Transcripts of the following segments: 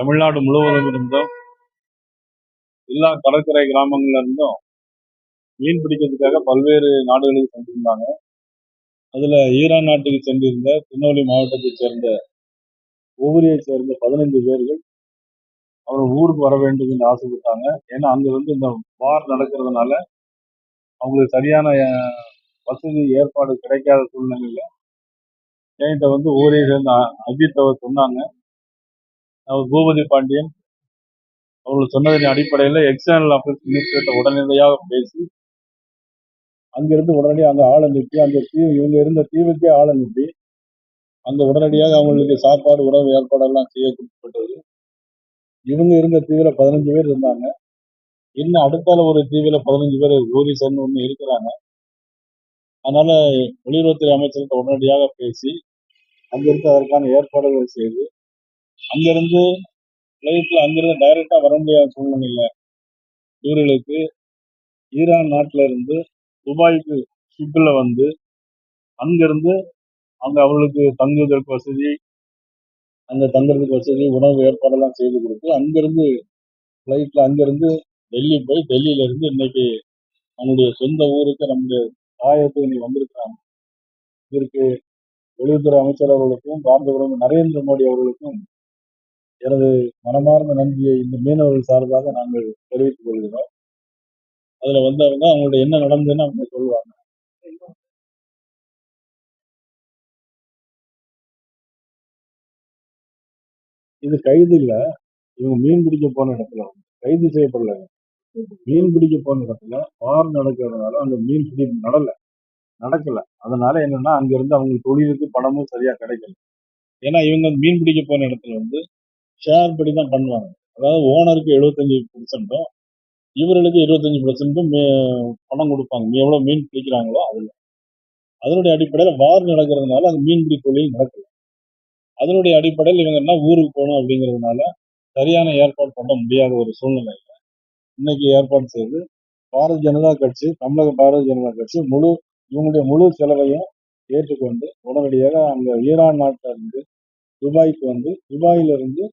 தமிழ்நாடு முழுவதும் இருந்தும் எல்லா கடற்கரை கிராமங்கள்ல இருந்தும் மீன் பிடிக்கிறதுக்காக பல்வேறு நாடுகளுக்கு சென்றிருந்தாங்க. அதுல ஈரான் நாட்டுக்கு சென்றிருந்த திருநெல்வேலி மாவட்டத்தைச் சேர்ந்த ஊரியை சேர்ந்த பதினைந்து பேர்கள் அவர் ஊருக்கு வர வேண்டும் என்று ஆசைப்பட்டாங்க. ஏன்னா அங்க வந்து இந்த வார் நடக்கிறதுனால அவங்களுக்கு சரியான வசதி ஏற்பாடு கிடைக்காத சூழ்நிலையில என்கிட்ட வந்து ஊரே சேர்ந்த அஜித் அவர் சொன்னாங்க. பூபதி பாண்டியன் அவர்கள் சொன்னதின் அடிப்படையில் எக்ஸ்டர்னல் அஃபேர்ஸ் மினிஸ்டர்கிட்ட உடனடியாக பேசி அங்கிருந்து உடனடியாக அங்கே ஆள் அனுப்பி அந்த தீவு இவங்க இருந்த தீவுக்கே ஆள் அனுப்பி அங்கே உடனடியாக அவங்களுக்கு சாப்பாடு உணவு ஏற்பாடெல்லாம் செய்ய கொடுக்கப்பட்டது இவங்க இருந்த தீவில் பதினஞ்சு பேர் இருந்தாங்க. இன்னும் அடுத்தால ஒரு தீவில் பதினஞ்சு பேர் கோரிசன் ஒன்று இருக்கிறாங்க. அதனால வெளியுறவுத்துறை அமைச்சர்கிட்ட உடனடியாக பேசி அங்கிருந்து அதற்கான ஏற்பாடுகள் செய்து அங்கிருந்து பிளைட்ல அங்கிருந்து டைரக்டா வர முடியாத சூழ்நிலையில் இவர்களுக்கு ஈரான் நாட்டில இருந்து துபாய்க்கு ஷிப்பில் வந்து அங்கிருந்து அங்கே அவர்களுக்கு தங்குவதற்கு வசதி அங்கே தங்குறதுக்கு வசதி உணவு ஏற்பாடெல்லாம் செய்து கொடுத்து அங்கிருந்து ஃப்ளைட்டில் அங்கிருந்து டெல்லி போய் டெல்லியிலேருந்து இன்னைக்கு நம்முடைய சொந்த ஊருக்கு நம்முடைய தாயத்துக்கு இன்னைக்கு வந்திருக்கிறாங்க. இதற்கு வெளியுறவுத்துறை அமைச்சர் அவர்களுக்கும் பாரத பிரதமர் நரேந்திர மோடி அவர்களுக்கும் எனது மனமார்ந்த நன்றியை இந்த மீனவர்கள் சார்பாக நாங்கள் தெரிவித்துக் கொள்கிறோம். அதுல வந்தவங்க அவங்களுடைய என்ன நடந்ததுன்னு அவங்க சொல்லுவாங்க. இது கைது இல்ல. இவங்க மீன் பிடிக்க போன இடத்துல கைது செய்யப்படல. மீன் பிடிக்க போன இடத்துல வார் நடக்கிறதுனால அங்க மீன் பிடி நடல நடக்கல. அதனால என்னன்னா அங்க இருந்து அவங்க தொழிலுக்கு பணமும் சரியா கிடைக்கல. ஏன்னா இவங்க மீன் பிடிக்க போன இடத்துல வந்து ஷேர் படி தான் பண்ணுவாங்க. அதாவது ஓனருக்கு எழுபத்தஞ்சு பர்சன்ட்டும் இவர்களுக்கு இருபத்தஞ்சு பர்சன்ட்டும் பணம் கொடுப்பாங்க. நீ மீன் பிடிக்கிறாங்களோ அதில். அதனுடைய அடிப்படையில் வார் நடக்கிறதுனால அந்த மீன்பிடி தொழில் நடக்கல. அதனுடைய அடிப்படையில் இவங்க என்ன ஊருக்கு போகணும் அப்படிங்கிறதுனால சரியான ஏற்பாடு பண்ண முடியாத ஒரு சூழ்நிலையில் இன்னைக்கு ஏற்பாடு செய்து பாரதிய ஜனதா கட்சி தமிழக பாரதிய ஜனதா கட்சி முழு இவங்களுடைய முழு செலவையும் ஏற்றுக்கொண்டு உடனடியாக அங்கே ஈரான் நாட்டிலிருந்து துபாய்க்கு வந்து துபாயிலிருந்து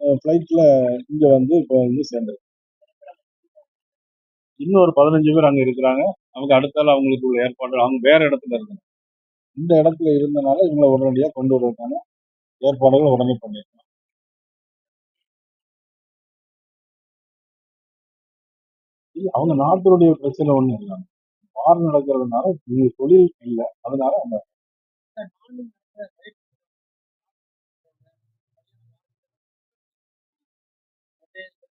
ஃப்ளைட்டில் இங்கே வந்து இப்போ வந்து சேர்ந்தது இன்னும் ஒரு பதினஞ்சு பேர் அங்கே இருக்கிறாங்க. அவங்க அடுத்தால அவங்களுக்கு உள்ள ஏற்பாடு அவங்க வேற இடத்துல இருந்தாங்க இந்த இடத்துல இருந்தனால இவங்களை உடனடியாக கொண்டு வருவதற்கான ஏற்பாடுகள் உடனே பண்ணியிருக்கோம் அவங்க நாட்டினுடைய பிரச்சனை ஒண்ணு இல்லை. வார் நடக்கிறதுனால தொழில் இல்லை. அதனால அவங்க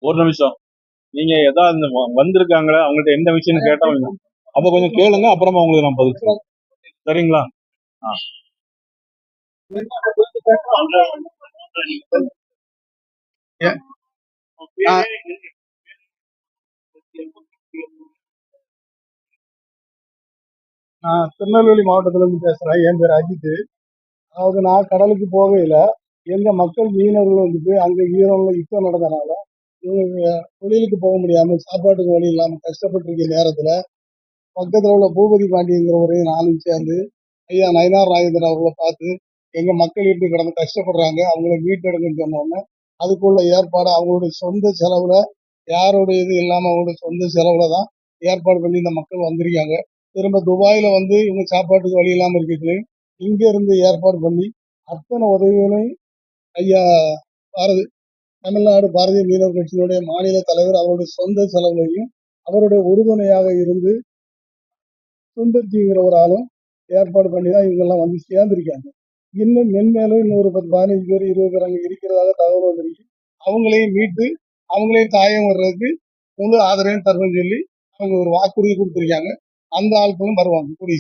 ஒரு நிமிஷம். நீங்க ஏதாவது இந்த வந்திருக்காங்களே? அவங்கள்ட்ட எந்த விஷயம்னு கேட்டா அப்ப கொஞ்சம் கேளுங்க அப்புறமா உங்களுக்கு நான் பதில் சொல்றேன். சரிங்களா? ஆ. நான் திருநெல்வேலி மாவட்டத்துல இருந்து பேசுறேன். என் பேர் அஜித். அதாவது நான் கடலுக்கு போகையில எங்க மக்கள் மீனவர்கள் வந்துட்டு அங்க ஈரோல யுத்தம் நடந்தனால இவங்க தொழிலுக்கு போக முடியாம சாப்பாட்டுக்கு வழி இல்லாம கஷ்டப்பட்டு இருக்க நேரத்துல பக்கத்துல உள்ள பூபதி பாண்டியங்கிறவரையும் நானும் சேர்ந்து ஐயா நயனார் நாகேந்திரன் அவர்களை பார்த்து எங்க மக்கள் இப்படி கிடந்து கஷ்டப்படுறாங்க அவங்கள மீட்டெடுங்கன்னு சொன்னோன்னே அதுக்குள்ள ஏற்பாடு அவங்களுடைய சொந்த செலவுல யாருடைய இது இல்லாம அவங்களுடைய சொந்த செலவுல தான் ஏற்பாடு பண்ணி இந்த மக்கள் வந்திருக்காங்க. திரும்ப துபாயில வந்து இவங்க சாப்பாட்டுக்கு வழி இல்லாம இருக்கிறதுலையும் இங்க இருந்து ஏற்பாடு பண்ணி அத்தனை உதவிகளையும் ஐயா பாரதி தமிழ்நாடு பாரதிய மீனவர் கட்சியினுடைய மாநில தலைவர் அவருடைய சொந்த செலவுலையும் அவருடைய உறுதுணையாக இருந்து சுந்தர்ஜிங்கிற ஒரு ஆளும் ஏற்பாடு பண்ணி தான் இவங்கெல்லாம் வந்து சேர்ந்திருக்காங்க. இன்னும் மென்மேலும் இன்னொரு பத்து பதினஞ்சு பேர் இருபது பேர் அங்கே இருக்கிறதாக தகவல் வந்திருக்கு. அவங்களையும் மீட்டு அவங்களையும் காயம் வர்றதுக்கு முழு ஆதரவையும் தருவேன்னு சொல்லி அவங்க ஒரு வாக்குறுதி கொடுத்துருக்காங்க. அந்த ஆட்களும் வருவாங்க கூடிய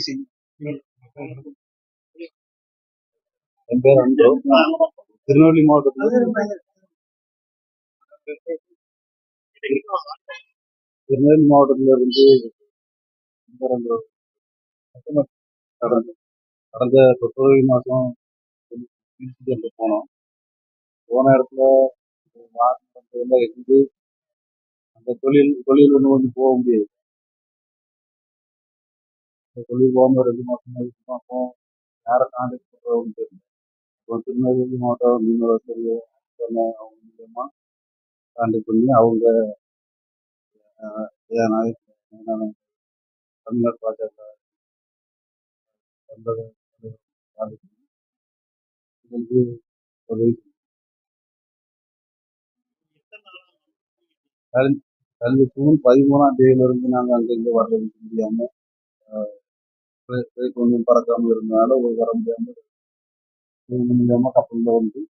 அன்பு. திருநெல்வேலி மாவட்டத்தில் திருநெல்வேலி மாவட்டத்திலிருந்து கடந்த கடந்த பிப்ரவரி மாதம் இன்சிடென்ட் போனோம். போன இடத்துல இருந்து அந்த தொழில் தொழில் ஒன்று வந்து போக முடியாது. அந்த தொழில் போகாமல் ரெண்டு மாதம் மூணு மாசம் யாரை காண்டாக்ட் பண்ணுறவங்க தெரியல. இப்போ திருநெல்வேலி மாவட்டம் மீனவர் சரி அவங்க மூலியமாக கான்டாக்ட் பண்ணி அவங்க நான் தமிழ்நாடு பாஜக தமிழக உதவி கல்வி ஜூன் பதிமூணாம் தேதியிலிருந்து நாங்கள் அங்கே இங்கே முடியாம ஃப்ளைட் ஒன்றும் பறக்காமல் இருந்தனால ஒரு வர முடியாமல் மூலியமாக கப்பலில் வந்து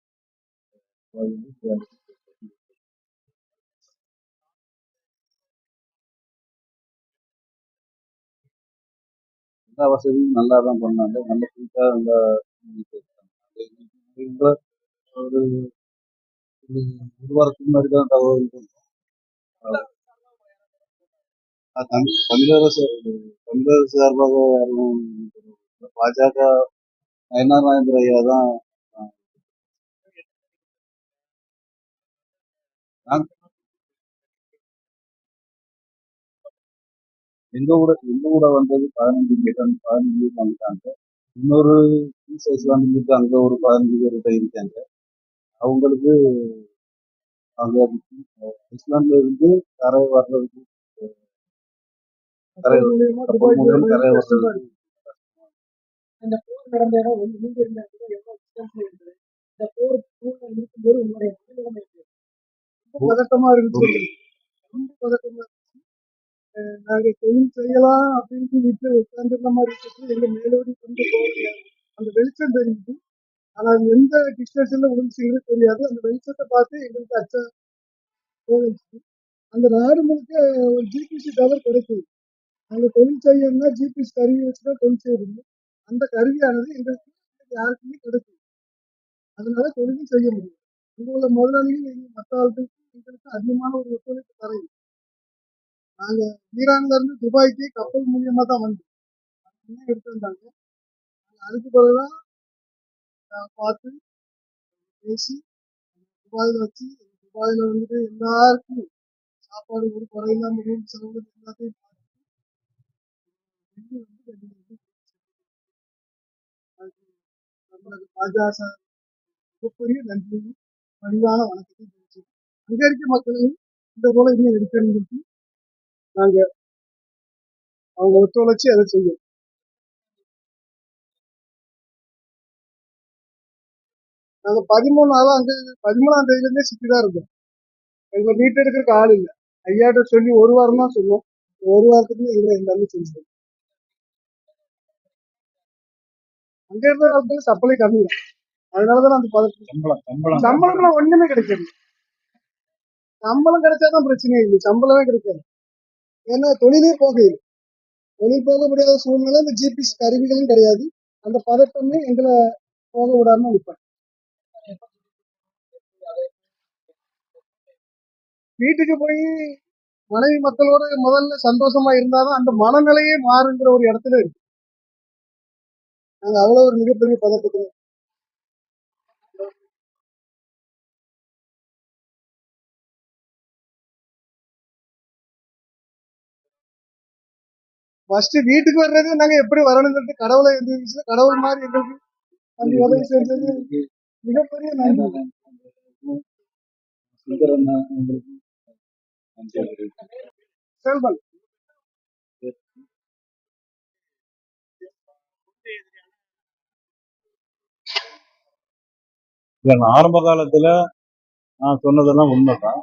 எல்லா வசதியும் நல்லா தான் பண்ணாங்க நல்ல ஃப்ரீட்டாக நல்லா ஒரு ஒரு வாரத்துக்கு முன்னாடி தான் தகவல் கொடுத்தோம். அது தமிழக சார்பாக யாரும் பாஜக நயனார் நாயந்திர ஐயா தான் எங்க கூட எங்க கூட வந்தது பதினஞ்சு அந்த பதினஞ்சு பேர் வந்துட்டாங்க இன்னொரு பீஸ் இஸ்லாமிக்கு அங்க ஒரு பதினஞ்சு பேர்கிட்ட இருக்காங்க அவங்களுக்கு அங்க இஸ்லாம்ல இருந்து கரை வர்றதுக்கு கரை கரை. அந்த போர் நடந்த இடம் வந்து நீங்க இருந்த இடத்துல எவ்வளவு டிஸ்டன்ஸ்ல இருந்தது இந்த போர் சூழ்நிலை இருக்கும்போது உங்களுடைய மனநிலைமை? ரொம்ப பதட்டமா இருந்துச்சு ரொம்ப பதட்டமா இருந்துச்சு அஹ் நாங்க தொழில் செய்யலாம் அப்படின்னு வீட்டுல உட்காந்துருந்த மாதிரி இருந்துச்சு எங்க மேலோடி கொண்டு போகல. அந்த வெளிச்சம் தெரியுது. ஆனா எந்த டிஸ்டன்ஸ்ல விழுந்துச்சுங்கிறது தெரியாது. அந்த வெளிச்சத்தை பார்த்து எங்களுக்கு அச்சா போகுச்சு அந்த நாடு முழுக்க ஒரு ஜிபிசி டவர் கிடைக்குது. அந்த தொழில் செய்யணும்னா ஜிபிஎஸ் கருவி வச்சுதான் தொழில் செய்யணும் அந்த கருவியானது எங்களுக்கு யாருக்குமே கிடைக்குது அதனால தொழிலும் செய்ய முடியும் இங்க உள்ள முதலாளிகள் எங்க மற்ற ஆளுக்கு எங்களுக்கு அதிகமான ஒரு ஒத்துழைப்பு தரையும் நாங்க ஈரான்ல இருந்து துபாய்க்கு கப்பல் மூலியமா தான் வந்தோம். எடுத்து வந்தாங்க. அதுக்கு பிறகுதான் பார்த்து பேசி துபாயில வச்சு துபாயில வந்துட்டு எல்லாருக்கும் சாப்பாடு ஒரு குறை ரூம் செலவு எல்லாத்தையும் பார்த்து பாஜா வந்து பாஜக மிகப்பெரிய நன்றியும் பணிவான வணக்கத்தையும் தெரிவிச்சு இருக்க மக்களையும் இந்த போல இன்னும் இருக்கணும்னு நாங்க அவங்க ஒத்துழைச்சு அதை செய்யும்? நாங்க பதிமூணு நாளா அங்க பதிமூணாம் தேதியில இருந்தே சுத்தி தான் இருந்தோம் எங்களை மீட் எடுக்கிறதுக்கு ஆள் இல்லை. ஐயாட்ட சொல்லி ஒரு வாரம் தான் சொன்னோம். ஒரு வாரத்துக்கு எங்களை எல்லாமே செஞ்சோம் அங்க இருந்த நாட்கள் சப்ளை கம்மி. தான் அதனாலதான் அந்த பதட்டம் சம்பளம் சம்பளம். சம்பளம்லாம் ஒண்ணுமே கிடைக்காது சம்பளம் கிடைச்சாதான் பிரச்சனை இல்லை. சம்பளமே கிடைக்காது. ஏன்னா தொழிலே போக இல்லை தொழில் போக முடியாத சூழ்நிலை இந்த ஜிபிஎஸ் கருவிகளும் கிடையாது. அந்த பதட்டமே எங்களை போக விடாம நிற்பாங்க வீட்டுக்கு போய் மனைவி மக்களோட முதல்ல சந்தோஷமா இருந்தாதான் அந்த மனநிலையே மாறுங்கிற ஒரு இடத்துல இருக்கு. நாங்க அவ்வளவு ஒரு மிகப்பெரிய பதட்டத்துல ஃபர்ஸ்ட் வீட்டுக்கு வர்றது நாங்க எப்படி வரணும்னு சொல்லிட்டு கடவுளை எந்திரிச்சு கடவுள் மாதிரி எங்களுக்கு அந்த உதவி செஞ்சது மிகப்பெரிய நன்றி. செல்வன். ஆரம்ப காலத்துல நான் சொன்னதெல்லாம் உண்மைதான்.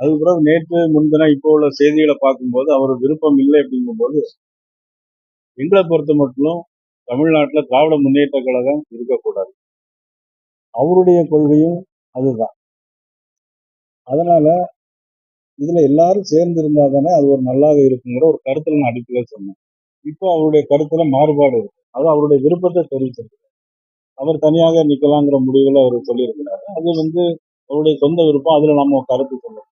அதுக்கு பிறகு நேற்று முன்தினம் இப்போ உள்ள செய்திகளை பார்க்கும்போது அவர் விருப்பம் இல்லை அப்படிங்கும்போது எங்களை பொறுத்த மட்டும் தமிழ்நாட்டில் திராவிட முன்னேற்ற கழகம் இருக்கக்கூடாது. அவருடைய கொள்கையும் அதுதான். அதனால இதுல எல்லாரும் சேர்ந்து இருந்தா தானே அது ஒரு நல்லாக இருக்குங்கிற ஒரு கருத்துல நான் அடிப்படையில சொன்னேன். இப்போ அவருடைய கருத்துல மாறுபாடு இருக்கு. அது அவருடைய விருப்பத்தை தெரிவிச்சிருக்கு. அவர் தனியாக நிக்கலாங்கிற முடிவுல அவர் சொல்லியிருக்கிறாரு. அது வந்து அவருடைய சொந்த விருப்பம். அதுல நம்ம கருத்து சொல்லணும்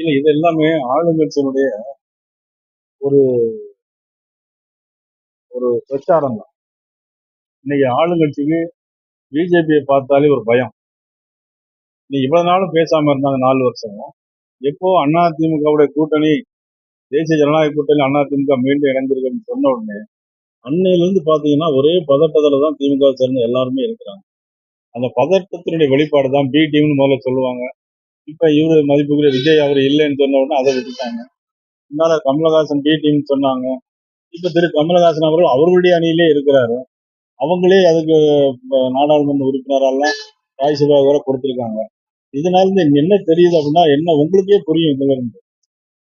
இல்ல இது எல்லாமே ஆளுங்கட்சியினுடைய ஒரு ஒரு பிரச்சாரம் தான். இன்னைக்கு ஆளுங்கட்சிக்கு பிஜேபியை பார்த்தாலே ஒரு பயம். நீ இவ்வளவு நாளும் பேசாம இருந்தாங்க நாலு வருஷம். எப்போ அண்ணா திமுகவுடைய கூட்டணி தேசிய ஜனநாயக கூட்டணி அண்ணா திமுக மீண்டும் இணைந்திருக்குன்னு சொன்ன உடனே அன்னையிலேருந்து பார்த்தீங்கன்னா ஒரே பதட்டத்தில் தான் திமுக சேர்ந்த எல்லாருமே இருக்கிறாங்க. அந்த பதட்டத்தினுடைய வெளிப்பாடு தான் பி டீம்னு முதல்ல சொல்லுவாங்க. இப்ப இவரு மதிப்புக்குரிய விஜய் அவர் இல்லைன்னு சொன்ன உடனே அதை விட்டுட்டாங்க. முன்னால கமலஹாசன் பி டீம் சொன்னாங்க. இப்ப திரு கமலஹாசன் அவர்கள் அவர்களுடைய அணியிலே இருக்கிறாரு. அவங்களே அதுக்கு நாடாளுமன்ற உறுப்பினரெல்லாம் ராஜ்யசபா வர கொடுத்துருக்காங்க. இதனால இருந்து என்ன தெரியுது அப்படின்னா என்ன உங்களுக்கே புரியும் இதுல இருந்து.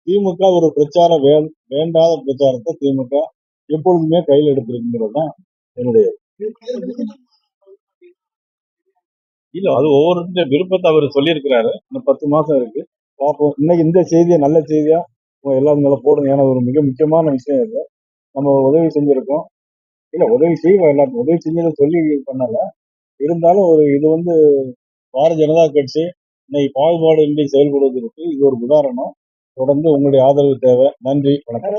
திமுக ஒரு பிரச்சார வே வேண்டாத பிரச்சாரத்தை திமுக எப்பொழுதுமே கையில் எடுத்திருக்குங்கிறது தான் என்னுடைய இல்ல அது ஒவ்வொருத்த விருப்பத்தை அவர் சொல்லியிருக்கிறாரு. இந்த பத்து மாசம் இருக்கு. பார்ப்போம். இன்னைக்கு இந்த செய்தியை நல்ல செய்தியா எல்லாரும் நல்லா போடுங்க. ஏன்னா ஒரு மிக முக்கியமான விஷயம் இது. நம்ம உதவி செஞ்சிருக்கோம். இல்ல உதவி செய்வோம் எல்லாருக்கும் உதவி செஞ்சதை சொல்லி பண்ணல. இருந்தாலும் ஒரு இது வந்து பாரதிய ஜனதா கட்சி இன்னைக்கு பாகுபாடு இன்றி செயல்படுவதற்கு இது ஒரு உதாரணம். தொடர்ந்து உங்களுடைய ஆதரவு தேவை. நன்றி. வணக்கம்.